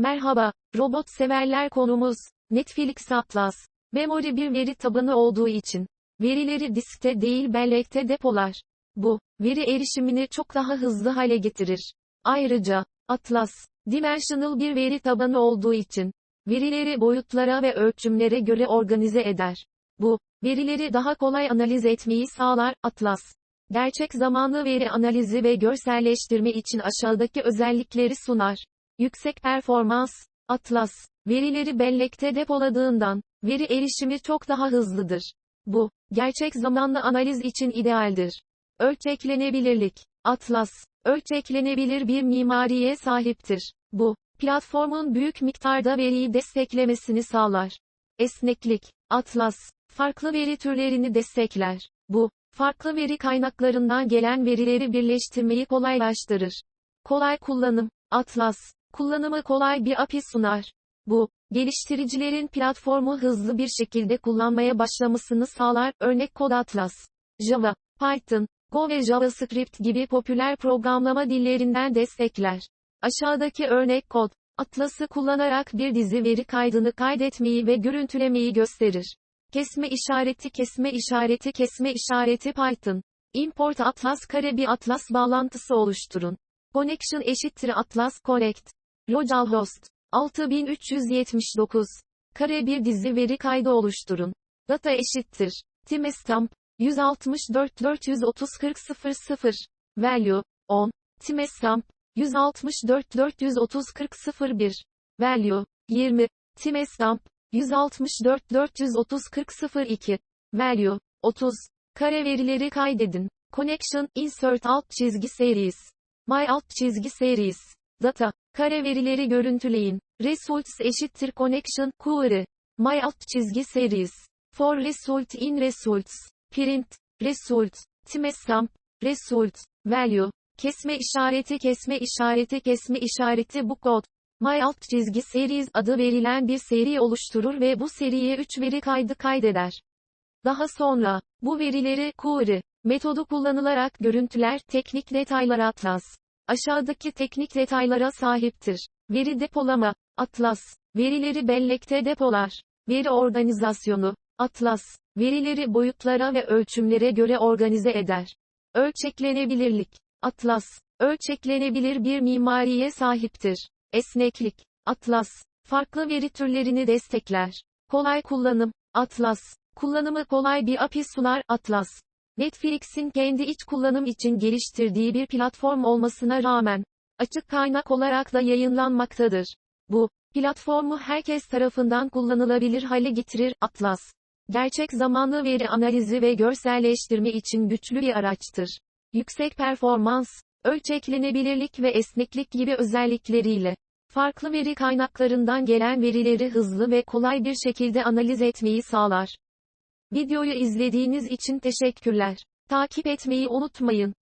Merhaba, robot severler konumuz, Netflix Atlas. Memory bir veri tabanı olduğu için, verileri diskte değil bellekte depolar. Bu, veri erişimini çok daha hızlı hale getirir. Ayrıca, Atlas, dimensional bir veri tabanı olduğu için, verileri boyutlara ve ölçümlere göre organize eder. Bu, verileri daha kolay analiz etmeyi sağlar, Atlas. Gerçek zamanlı veri analizi ve görselleştirme için aşağıdaki özellikleri sunar. Yüksek performans, Atlas, verileri bellekte depoladığından, veri erişimi çok daha hızlıdır. Bu, gerçek zamanlı analiz için idealdir. Ölçeklenebilirlik, Atlas, ölçeklenebilir bir mimariye sahiptir. Bu, platformun büyük miktarda veriyi desteklemesini sağlar. Esneklik, Atlas, farklı veri türlerini destekler. Bu, farklı veri kaynaklarından gelen verileri birleştirmeyi kolaylaştırır. Kolay kullanım, Atlas, kullanımı kolay bir API sunar. Bu, geliştiricilerin platformu hızlı bir şekilde kullanmaya başlamasını sağlar. Örnek kod Atlas, Java, Python, Go ve JavaScript gibi popüler programlama dillerinden destekler. Aşağıdaki örnek kod, Atlas'ı kullanarak bir dizi veri kaydını kaydetmeyi ve görüntülemeyi gösterir. Kesme işareti kesme işareti kesme işareti Python. Import Atlas kare bir Atlas bağlantısı oluşturun. Connection eşittir Atlas Connect. Localhost 6379 kare bir dizi veri kaydı oluşturun. Data eşittir. Timestamp 164 430 40 00 Value. 10 Timestamp 164 430 40 01 Value. 20 Timestamp 164 430 40 02 Value. 30 Kare verileri kaydedin. Connection. Insert alt çizgi series. My alt çizgi series Data Kare verileri görüntüleyin. Results eşittir connection query. My alt çizgi series. For result in results. Print. Result. Timestamp. Result. Value. Kesme işareti kesme işareti kesme işareti bu kod. My alt çizgi series adı verilen bir seri oluşturur ve bu seriye 3 veri kaydı kaydeder. Daha sonra, bu verileri query metodu kullanılarak görüntüler teknik detaylar atlas aşağıdaki teknik detaylara sahiptir. Veri depolama, Atlas, verileri bellekte depolar. Veri organizasyonu, Atlas, verileri boyutlara ve ölçümlere göre organize eder. Ölçeklenebilirlik, Atlas, ölçeklenebilir bir mimariye sahiptir. Esneklik, Atlas, farklı veri türlerini destekler. Kolay kullanım, Atlas, kullanımı kolay bir API sunar, Atlas. Netflix'in kendi iç kullanım için geliştirdiği bir platform olmasına rağmen, açık kaynak olarak da yayınlanmaktadır. Bu, platformu herkes tarafından kullanılabilir hale getirir, Atlas. Gerçek zamanlı veri analizi ve görselleştirme için güçlü bir araçtır. Yüksek performans, ölçeklenebilirlik ve esneklik gibi özellikleriyle, farklı veri kaynaklarından gelen verileri hızlı ve kolay bir şekilde analiz etmeyi sağlar. Videoyu izlediğiniz için teşekkürler. Takip etmeyi unutmayın.